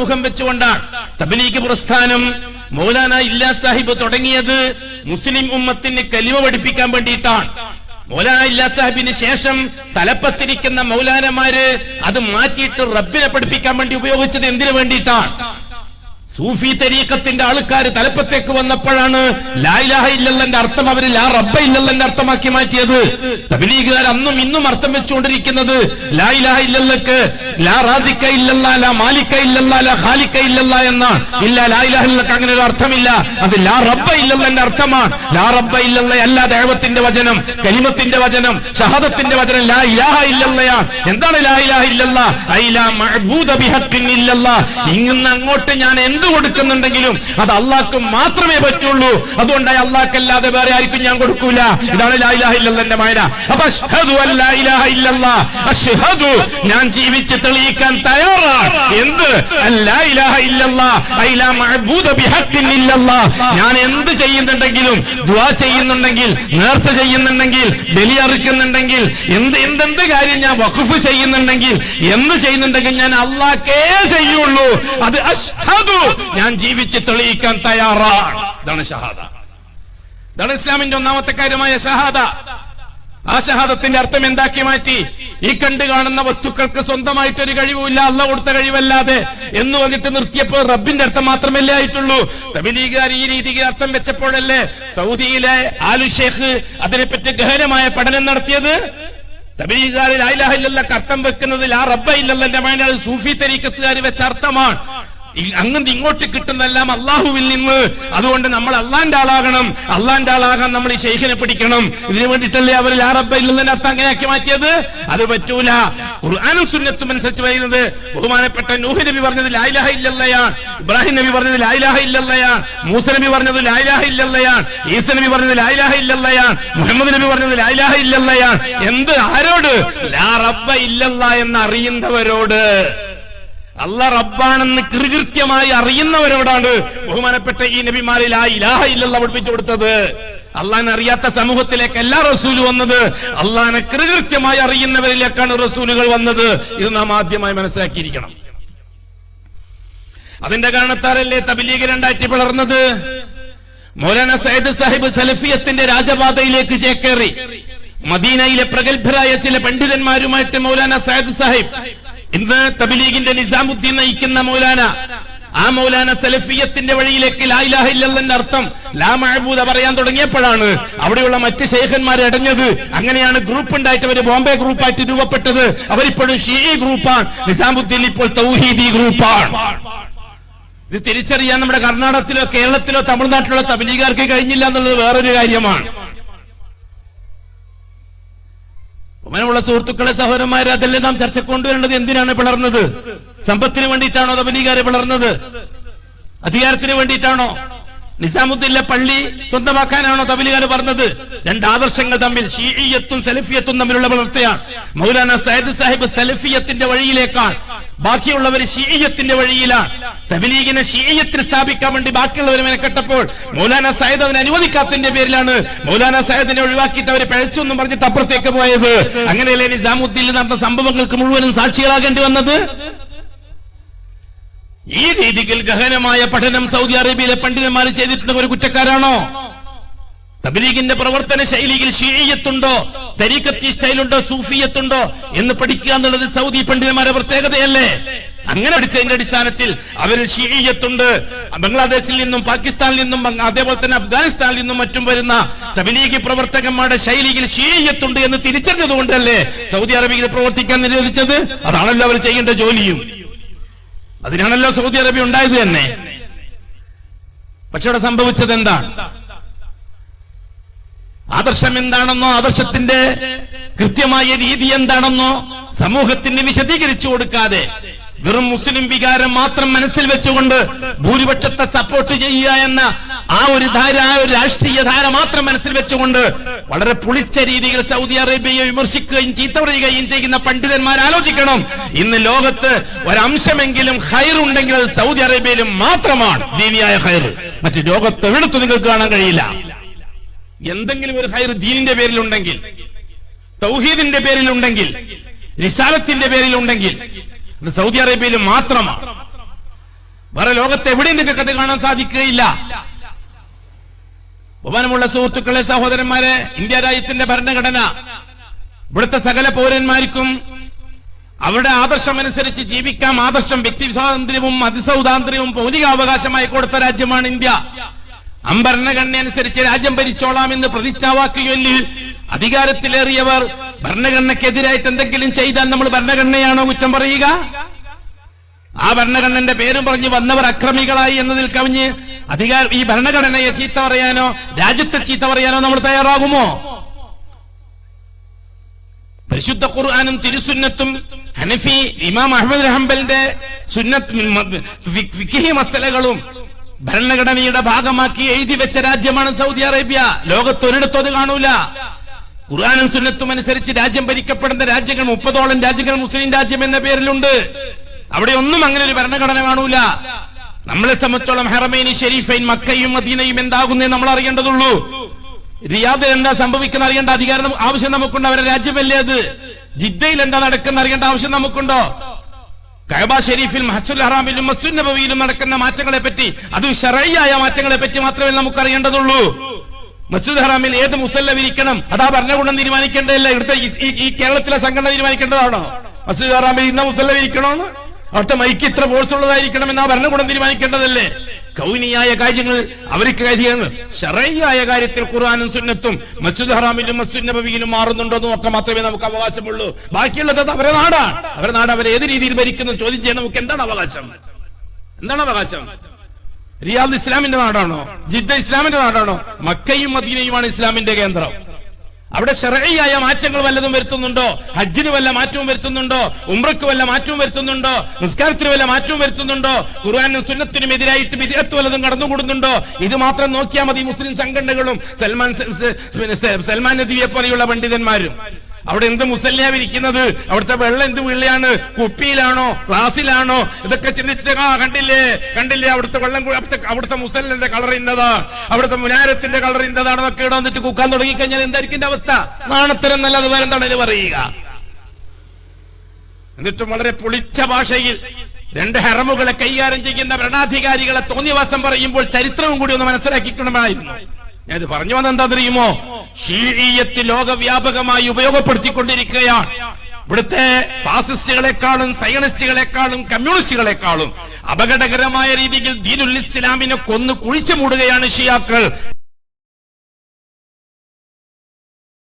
മുഖം വെച്ചുകൊണ്ടാണ്. തബലീഗ് പ്രസ്ഥാനം മൗലാന ഇല്ലാ സാഹിബ് തുടങ്ങിയത് മുസ്ലിം ഉമ്മത്തിന് കലിമ പഠിപ്പിക്കാൻ വേണ്ടിയിട്ടാണ്. മൗലാന ഇല്ലാ സാഹിബിന് ശേഷം തലപ്പത്തിരിക്കുന്ന മൗലാനമാര് അത് മാറ്റിയിട്ട് റബ്ബിനെ പഠിപ്പിക്കാൻ വേണ്ടി ഉപയോഗിച്ചത് എന്തിനു വേണ്ടിയിട്ടാണ്? സൂഫി തരീക്കത്തിന്റെ ആൾക്കാർ തലപ്പത്തേക്ക് വന്നപ്പോഴാണ് ലായിലാഹ ഇല്ലല്ലന്റെ അർത്ഥം അവർ ലാ റബ്ബ ഇല്ലല്ലന്റെ അർത്ഥമാക്കി മാറ്റിയത്. തബലീഗുകാർ അന്നും ഇന്നും അർത്ഥം വെച്ചുകൊണ്ടിരിക്കുന്നത് ലായിലാഹ ഇല്ലല്ലക്ക് ലാ റാസിക്ക ഇല്ലല്ല ലാ മാലിക്ക ഇല്ലല്ല ലാ ഖാലിക്ക ഇല്ലല്ല എന്നാണ് ഇല്ല ലായിലാഹ ഇല്ലക്ക് അങ്ങനെ ഒരു അർത്ഥമില്ല. അത് ലാ റബ്ബ ഇല്ലല്ലന്റെ അർത്ഥമാണ്. ലാ റബ്ബ ഇല്ലല്ല അല്ല ദൈവത്തിന്റെ വചനം കലിമത്തിന്റെ വചനം ഷഹദത്തിന്റെ വചനം ലാ ഇലാഹ ഇല്ലല്ലയാണ്. എന്താണ് ലാ ഇലാഹ ഇല്ലല്ല? ഐ ലാ മഅബൂദ ബിഹഖിൻ ഇല്ലല്ല. ഇങ്ങനെ അങ്ങോട്ട് ഞാൻ എന്ത് കൊടുക്കുന്നുണ്ടെങ്കിലും അത് അള്ളാഹ്ക്ക് മാത്രമേ പറ്റുള്ളൂ. അതുകൊണ്ടായി അള്ളാഹ്ക്കല്ലാതെ വേറെ ആർക്കും ഞാൻ കൊടുക്കൂല. ഇതാണ് ലാ ഇലാഹ ഇല്ലല്ലന്റെ മായന. അപ്പൊ ഞാൻ ജീവിച്ച് തെളിയിക്കാൻ തയ്യാറാണ്. എന്ത്? ഞാൻ എന്ത് ചെയ്യുന്നുണ്ടെങ്കിലും ദുആ ചെയ്യുന്നുണ്ടെങ്കിൽ നേർച്ച ചെയ്യുന്നുണ്ടെങ്കിൽ ബലി അറിക്കുന്നുണ്ടെങ്കിൽ എന്ത് എന്തെന്ത് കാര്യം ഞാൻ വഖഫ് ചെയ്യുന്നുണ്ടെങ്കിൽ എന്ത് ചെയ്യുന്നുണ്ടെങ്കിൽ ഞാൻ അള്ളാഹ്ക്കേ ചെയ്യുള്ളൂ. അത് അഷ്ഹദു. ഞാൻ ജീവിച്ച് തെളിയിക്കാൻ തയ്യാറാണ് ഇതാണ് ഷഹാദ. ഇതാണ് ഇസ്ലാമിന്റെ ഒന്നാമത്തെ കാര്യമായ ഷഹാദ. ആ ഷഹാദത്തിന്റെ അർത്ഥം എന്താക്കി മാറ്റി? ഈ കണ്ടു കാണുന്ന വസ്തുക്കൾക്ക് സ്വന്തമായിട്ട് ഒരു കഴിവുമില്ല അല്ല കൊടുത്ത കഴിവല്ലാതെ. എന്ന് വന്നിട്ട് നിർത്തിയപ്പോൾ റബ്ബിന്റെ അർത്ഥം മാത്രമല്ലേ ആയിട്ടുള്ളൂ. തബിലീഗുകാർ ഈ രീതിക്ക് അർത്ഥം വെച്ചപ്പോഴല്ലേ സൗദിയിലെ ആലു ഷേഖ് അതിനെപ്പറ്റി ഗഹനമായ പഠനം നടത്തിയത്? ആയില്ലാഹില്ല അർത്ഥം വെക്കുന്നതിൽ ആ റബ്ബ ഇല്ലല്ലോ സൂഫി തരീക്കത്തുകാർ വെച്ച അർത്ഥമാണ്. അങ്ങ് ഇങ്ങോട്ട് കിട്ടുന്നതെല്ലാം അള്ളാഹുവിൽ നിന്ന്. അതുകൊണ്ട് നമ്മൾ അള്ളാന്റെ ആളാകണം. അള്ളാന്റെ ആളാകാൻ നമ്മൾ ഈ ഷെയ്ഖിനെ പിടിക്കണം. ഇതിനു വേണ്ടിയിട്ടല്ലേ അവർ ആ റബ്ബ ഇല്ലെന്നതിന്റെ അർത്ഥം അങ്ങനെയാക്കി മാറ്റിയത്? അത് പറ്റൂല. ഖുർആാനും സുന്നത്തും അനുസരിച്ച് പറയുന്നത് ബഹുമാനപ്പെട്ട നൂഹ് നബി പറഞ്ഞത് ലായിലാഹ ഇല്ലല്ലയാണ്. ഇബ്രാഹിം നബി പറഞ്ഞത് ലായിലാഹ ഇല്ലല്ലയാണ്. മൂസ നബി പറഞ്ഞത് ലായിലാഹ ഇല്ലല്ലയാണ്. ഈസ നബി പറഞ്ഞത് ലായിലാഹ ഇല്ലല്ലയാണ്. മുഹമ്മദ് നബി പറഞ്ഞത് ലായിലാഹ ഇല്ലല്ലയാണ്. എന്ത് ആരോട്? ലാ റബ്ബ ഇല്ലല്ല എന്ന് അറിയുന്നവരോട് അല്ല റബ്ബാണെന്ന് കൃകൃത്യമായി അറിയുന്നവരോടാണ് ബഹുമാനപ്പെട്ട ഈ നബിമാരിൽ ആ ഇലാഹ ഇല്ലല്ല പഠിപ്പിച്ചു കൊടുത്തത്. അള്ളാൻ അറിയാത്ത സമൂഹത്തിലേക്ക് എല്ലാ റസൂലും വന്നത് അള്ളഹാനെ കൃകൃത്യമായി അറിയുന്നവരിലേക്കാണ് റസൂലുകൾ വന്നത്. ഇത് നാം ആദ്യമായി മനസ്സിലാക്കിയിരിക്കണം. അതിന്റെ കാരണത്താലല്ലേ തബിലീഗ് രണ്ടായിട്ട് പിളർന്നത്? മൗലാന സയ്യിദ് സാഹിബ് സലഫിയത്തിന്റെ രാജപാതയിലേക്ക് ചേക്കേറി മദീനയിലെ പ്രഗത്ഭരായ ചില പണ്ഡിതന്മാരുമായിട്ട് മൗലാന സയ്യിദ് സാഹിബ് ഇന്ന് തബിലീഗിന്റെ നിസാമുദ്ദീൻ നയിക്കുന്ന മൗലാന. ആ മൗലാന സലഫിയത്തിന്റെ വഴിയിലേക്ക് ലായിലാഹ ഇല്ലല്ലന്റെ അർത്ഥം ലാ മഹബൂദ പറയാൻ തുടങ്ങിയപ്പോഴാണ് അവിടെയുള്ള മറ്റ് ശേഖന്മാർ അടഞ്ഞത് അങ്ങനെയാണ് ഗ്രൂപ്പ് ഉണ്ടായിട്ട് അവർ ബോംബെ ഗ്രൂപ്പായിട്ട് രൂപപ്പെട്ടത്. അവരിപ്പോഴും ഷീ ഗ്രൂപ്പാണ് നിസാമുദ്ദീൻ ഇപ്പോൾ തൗഹീദി ഗ്രൂപ്പാണ് ഇത് തിരിച്ചറിയാൻ നമ്മുടെ കർണാടകത്തിലോ കേരളത്തിലോ തമിഴ്നാട്ടിലോ തബലീഗാർക്ക് കഴിഞ്ഞില്ല എന്നുള്ളത് വേറൊരു കാര്യമാണ്. ഉമനുള്ള സുഹൃത്തുക്കളെ സഹോദരന്മാരെ അതല്ലേ നാം ചർച്ച കൊണ്ടുവരേണ്ടത് എന്തിനാണ് പിളർന്നത്? സമ്പത്തിന് വേണ്ടിയിട്ടാണോ തബലീഗാരെ പിളർന്നത്? അധികാരത്തിന് വേണ്ടിയിട്ടാണോ? നിസാമുദ്ദീനിലെ പള്ളി സ്വന്തമാക്കാനാണോ തബലികാർ പറഞ്ഞത്? രണ്ട് ആദർശങ്ങൾ തമ്മിൽ ഷീഇയത്തും സലഫിയത്തും തമ്മിലുള്ള വളർച്ചയാണ്. മൗലാന സയ്യിദ് സാഹിബ് സലഫിയത്തിന്റെ വഴിയിലേക്കാണ്. ബാക്കിയുള്ളവർ ഷീയത്തിന്റെ വഴിയിലാണ്. തബലീഗിനെ ഷീയത്തിന് സ്ഥാപിക്കാൻ വേണ്ടി ബാക്കിയുള്ളവർ കെട്ടപ്പോൾ മൗലാന സയദ് അതിനെ അനുവദിക്കാത്തതിന്റെ പേരിലാണ് മൗലാന സയദിനെ ഒഴിവാക്കിയിട്ട് അവർ പഴച്ചു എന്നും പറഞ്ഞിട്ട് അപ്പുറത്തേക്ക് പോയത്. അങ്ങനെയല്ലേ നിസാമുദ്ദീനിൽ നടന്ന സംഭവങ്ങൾക്ക് മുഴുവനും സാക്ഷികളാകേണ്ടി വന്നത്? ഈ രീതിയിൽ ഗഹനമായ പഠനം സൗദി അറേബ്യയിലെ പണ്ഡിതന്മാർ ചെയ്തിട്ടുള്ള ഒരു കുറ്റക്കാരാണോ? തബലീഗിന്റെ പ്രവർത്തന ശൈലിയിൽ ഷീയത്തുണ്ടോ തരീക്കത്തി സ്റ്റൈലുണ്ടോ? സൂഫിയത്തുണ്ടോ? എന്ന് പഠിക്കുക എന്നുള്ളത് സൗദി പണ്ഡിതന്മാരെ പ്രത്യേകതയല്ലേ? അങ്ങനെ പഠിച്ചതിന്റെ അടിസ്ഥാനത്തിൽ അവരിൽ ഷീയത്തുണ്ട് ബംഗ്ലാദേശിൽ നിന്നും പാകിസ്ഥാനിൽ നിന്നും അതേപോലെ തന്നെ അഫ്ഗാനിസ്ഥാനിൽ നിന്നും മറ്റും വരുന്ന തബലീഗി പ്രവർത്തകന്മാരുടെ ശൈലിയിൽ ഷീയത്തുണ്ട് എന്ന് തിരിച്ചറിഞ്ഞതുകൊണ്ടല്ലേ സൗദി അറേബ്യയിൽ പ്രവർത്തിക്കാൻ നിരോധിച്ചത്? അതാണല്ലോ അവർ ചെയ്യേണ്ട ജോലിയും. അതിനാണല്ലോ സൗദി അറേബ്യ ഉണ്ടായത് തന്നെ. പക്ഷെ അവിടെ സംഭവിച്ചത് എന്താണ്? ആദർശം എന്താണെന്നോ ആദർശത്തിന്റെ കൃത്യമായ രീതി എന്താണെന്നോ സമൂഹത്തിന് വിശദീകരിച്ചു കൊടുക്കാതെ വെറും മുസ്ലിം വികാരം മാത്രം മനസ്സിൽ വെച്ചുകൊണ്ട് ഭൂരിപക്ഷത്തെ സപ്പോർട്ട് ചെയ്യുക എന്ന ആ ഒരു ധാര ആ ഒരു രാഷ്ട്രീയ ധാര മാത്രം മനസ്സിൽ വെച്ചുകൊണ്ട് വളരെ പുളിച്ച രീതിയിൽ സൗദി അറേബ്യയെ വിമർശിക്കുകയും ചീത്ത പറയുകയും ചെയ്യുന്ന പണ്ഡിതന്മാർ ആലോചിക്കണം. ഇന്ന് ലോകത്ത് ഒരംശമെങ്കിലും ഹൈർ ഉണ്ടെങ്കിൽ അത് സൗദി അറേബ്യയിലും മാത്രമാണ്. ദീനിയായ ഹൈർ മറ്റു ലോകത്തെവിടത്തും നിങ്ങൾക്ക് കാണാൻ കഴിയില്ല. എന്തെങ്കിലും ഒരു ഹൈർ ദീനിന്റെ പേരിലുണ്ടെങ്കിൽ തൗഹീദിന്റെ പേരിലുണ്ടെങ്കിൽ റിസാലത്തിന്റെ പേരിലുണ്ടെങ്കിൽ അത് സൗദി അറേബ്യയിൽ മാത്രമാണ് വേറെ ലോകത്ത് എവിടെയും നിങ്ങൾക്ക് അത് കാണാൻ സാധിക്കുകയില്ല. ബഹുമാനമുള്ള സുഹൃത്തുക്കളെ സഹോദരന്മാരെ ഇന്ത്യ രാജ്യത്തിന്റെ ഭരണഘടന ഇവിടുത്തെ സകല പൗരന്മാർക്കും അവരുടെ ആദർശമനുസരിച്ച് ജീവിക്കാം. ആദർശം വ്യക്തി സ്വാതന്ത്ര്യവും അതിസൗതാന്ത്ര്യവും മൗലികാവകാശമായി കൊടുത്ത രാജ്യമാണ് ഇന്ത്യ. അംഭരണഘടന അനുസരിച്ച് രാജ്യം ഭരിച്ചോളാം എന്ന് പ്രതിജ്ഞാവാക്കുകയൊല്ലി അധികാരത്തിലേറിയവർ ഭരണഘടനക്കെതിരായിട്ട് എന്തെങ്കിലും ചെയ്താൽ നമ്മൾ ഭരണഘടനയാണോ കുറ്റം പറയുക? ആ ഭരണഘടനന്റെ പേരും പറഞ്ഞ് വന്നവർ അക്രമികളായി എന്നതിൽ കവിഞ്ഞ് അധികാര ഈ ഭരണഘടനയെ ചീത്ത പറയാനോ രാജ്യത്തെ ചീത്ത പറയാനോ നമ്മൾ തയ്യാറാകുമോ? പരിശുദ്ധ ഖുർആാനും തിരുസുന്നത്തും ഹനഫി ഇമാം അഹമ്മദ് ഹംബലിന്റെ സുന്നത്ത് മസലകളും ഭരണഘടനയുടെ ഭാഗമാക്കി എഴുതി വെച്ച രാജ്യമാണ് സൗദി അറേബ്യ. ലോകത്തൊരിടത്തും അത് കാണൂല. ഖുർആാനും സുന്നത്തും അനുസരിച്ച് രാജ്യം ഭരിക്കപ്പെടുന്ന രാജ്യങ്ങൾ മുപ്പതോളം രാജ്യങ്ങൾ മുസ്ലിം രാജ്യം എന്ന പേരിലുണ്ട്. അവിടെ ഒന്നും അങ്ങനെ ഒരു ഭരണഘടന കാണൂല. നമ്മളെ സംബന്ധിച്ചോളം ഹെറമൈനി ഷെരീഫൈൻ മക്കയും മദീനയും എന്താകുന്നേ നമ്മൾ അറിയേണ്ടതുള്ളൂ. റിയാദ് എന്താ സംഭവിക്കുന്ന അറിയേണ്ട അധികാരം ആവശ്യം നമുക്കുണ്ടോ. അവരുടെ രാജ്യമല്ലേ അത്? ജിദ്ദയിൽ എന്താ നടക്കുന്ന അറിയേണ്ട ആവശ്യം നമുക്കുണ്ടോ? കഅബ ഷെരീഫിൽ മഹസുൽ ഹറാമിലും മസ്ജിദ് നബവിയിലും നടക്കുന്ന മാറ്റങ്ങളെ പറ്റി അത് ഷറയ്യായ മാറ്റങ്ങളെ പറ്റി മാത്രമേ നമുക്ക് അറിയേണ്ടതുള്ളൂ മസ്ജിദ് ഹറാമിൽ ഏത് മുസല്ല വിരിക്കണം അതാ ഭരണകൂടം തീരുമാനിക്കേണ്ടതല്ല? ഇവിടുത്തെ ഈ- കേരളത്തിലെ സംഘടന തീരുമാനിക്കേണ്ടതാണോ? മസ്ജിദ് ഹറാമിൽ ഇന്ന മുസല്ല വിരിക്കണോന്ന് അവിടുത്തെ മൈക്ക് ഇത്ര ഫോഴ്സ് ഉള്ളതായിരിക്കണം എന്ന് ഭരണകൂടം തീരുമാനിക്കേണ്ടതല്ലേ? കൗനിയായ കാര്യങ്ങൾ അവർക്ക് കാര്യങ്ങൾ ശറയ്യായ കാര്യത്തിൽ ഖുർആാനും സുന്നത്തും മസ്ജിദ് ഹറാമിലും മസ്ജിദ് നബവിയിലും മാറുന്നുണ്ടോ എന്നൊക്കെ മാത്രമേ നമുക്ക് അവകാശമുള്ളൂ. ബാക്കിയുള്ളത് അവരെ നാടാണ്. അവരെ നാട് അവരെ ഏത് രീതിയിൽ ഭരിക്കുന്നു ചോദ്യം ചെയ്യാൻ നമുക്ക് എന്താണ് അവകാശം? എന്താണ് അവകാശം? റിയാദ് ഇസ്ലാമിന്റെ നാടാണോ? ജിദ്ദ ഇസ്ലാമിന്റെ നാടാണോ? മക്കയും മദീനയുമാണ് ഇസ്ലാമിന്റെ കേന്ദ്രം. അവിടെ ഷെറയായ മാറ്റങ്ങൾ വല്ലതും വരുത്തുന്നുണ്ടോ? ഹജ്ജിന് വല്ല മാറ്റവും വരുത്തുന്നുണ്ടോ? ഉംറയ്ക്ക് വല്ല മാറ്റവും വരുത്തുന്നുണ്ടോ? നിസ്കാരത്തിന് വല്ല മാറ്റവും വരുത്തുന്നുണ്ടോ? ഖുർആാനും സുന്നത്തിനും എതിരായിട്ട് വിദേഹത്ത് വല്ലതും കടന്നുകൂടുന്നുണ്ടോ? ഇത് മാത്രം നോക്കിയാൽ മതി മുസ്ലിം സംഘടനകളും സൽമാൻ സൽമാൻ നദിയെ പോലെയുള്ള പണ്ഡിതന്മാരും. അവിടെ എന്ത് മുസല്യാവിരിക്കുന്നത് അവിടുത്തെ വെള്ളം എന്ത് വീളിലാണ് കുപ്പിയിലാണോ? ഗ്ലാസ്സിലാണോ? ഇതൊക്കെ ചിന്തിച്ചിട്ട് ആ കണ്ടില്ലേ? കണ്ടില്ലേ? അവിടുത്തെ വെള്ളം അവിടുത്തെ മുസല്ലിന്റെ കളർ ഇന്നതാ. അവിടുത്തെ മുനാരത്തിന്റെ കളർ ഇന്നതാണെന്നൊക്കെ ഇവിടെ വന്നിട്ട് കുക്കാൻ തുടങ്ങിക്കഴിഞ്ഞാൽ എന്തായിരിക്കും അവസ്ഥ? നാണത്തരം നല്ലത് വേറെ എന്താണ് പറയുക. എന്നിട്ടും വളരെ പൊളിച്ച ഭാഷയിൽ രണ്ട് ഹെറമുകളെ കൈകാര്യം ചെയ്യുന്ന ഭരണാധികാരികളെ തോന്നിയവാസം പറയുമ്പോൾ ചരിത്രവും കൂടി ഒന്ന് മനസ്സിലാക്കിക്കണമായിരുന്നു ഞാൻ ഇത് പറഞ്ഞു വന്ന എന്താ അറിയുമോ? ഷീഴീയത്ത് ലോകവ്യാപകമായി ഉപയോഗപ്പെടുത്തിക്കൊണ്ടിരിക്കുകയാണ്. ഇവിടുത്തെ ഫാസിസ്റ്റുകളെക്കാളും സയണിസ്റ്റുകളെക്കാളും കമ്മ്യൂണിസ്റ്റുകളെക്കാളും അപകടകരമായ രീതിയിൽ ദീനുൽ ഇസ്ലാമിനെ കൊന്നു കുഴിച്ചു മൂടുകയാണ് ഷിയാക്കൾ.